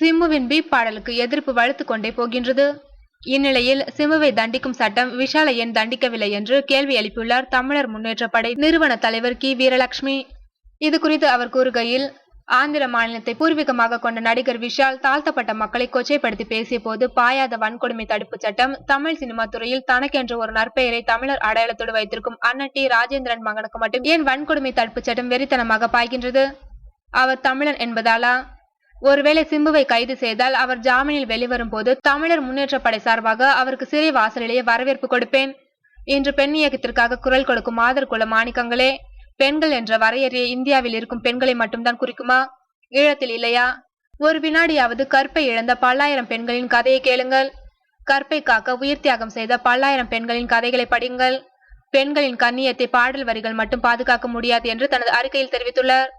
சிம்புவின் beep பாடலுக்கு எதிர்ப்பு வலுத்துக் கொண்டே போகின்றது. இந்நிலையில் சிம்புவை தண்டிக்கும் சட்டம் விஷாலை ஏன் தண்டிக்கவில்லை என்று கேள்வி எழுப்பியுள்ளார் தமிழர் முன்னேற்ற படை நிறுவன தலைவர் கி. வீரலட்சுமி. இது குறித்து அவர் கூறுகையில் ஆந்திர மாநிலத்தை பூர்வீகமாக கொண்ட நடிகர் விஷால் தாழ்த்தப்பட்ட மக்களை கொச்சைப்படுத்தி பேசிய போது பாயாத வன்கொடுமை தடுப்பு சட்டம் தமிழ் சினிமா துறையில் தனக்கென்று ஒரு நற்பெயரை தமிழர் அடையாளத்தோடு வைத்திருக்கும் அண்ணன் டி. ராஜேந்திரன் மகனுக்கு மட்டும் ஏன் வன்கொடுமை தடுப்பு சட்டம் வெறித்தனமாக பாய்கின்றது? அவர் தமிழன் என்பதாலா? ஒருவேளை சிம்புவை கைது செய்தால் அவர் ஜாமீனில் வெளிவரும் போது தமிழர் முன்னேற்ற படை சார்பாக அவருக்கு சிறை வாசலிலேயே வரவேற்பு கொடுப்பேன். இன்று பெண் இயக்கத்திற்காக குரல் கொடுக்கும் மாதர் குல மாணிக்கங்களே பெண்கள் என்ற வரையறையை இந்தியாவில் இருக்கும் பெண்களை மட்டும்தான் குறிக்குமா? ஈழத்தில் இல்லையா? ஒரு வினாடியாவது கற்பை இழந்த பல்லாயிரம் பெண்களின் கதையை கேளுங்கள். கற்பை காக்க உயிர் தியாகம் செய்த பல்லாயிரம் பெண்களின் கதைகளை படியுங்கள். பெண்களின் கண்ணியத்தை பாடல் வரிகள் மட்டும் பாதுகாக்க முடியாது என்று தனது அறிக்கையில் தெரிவித்துள்ளார்.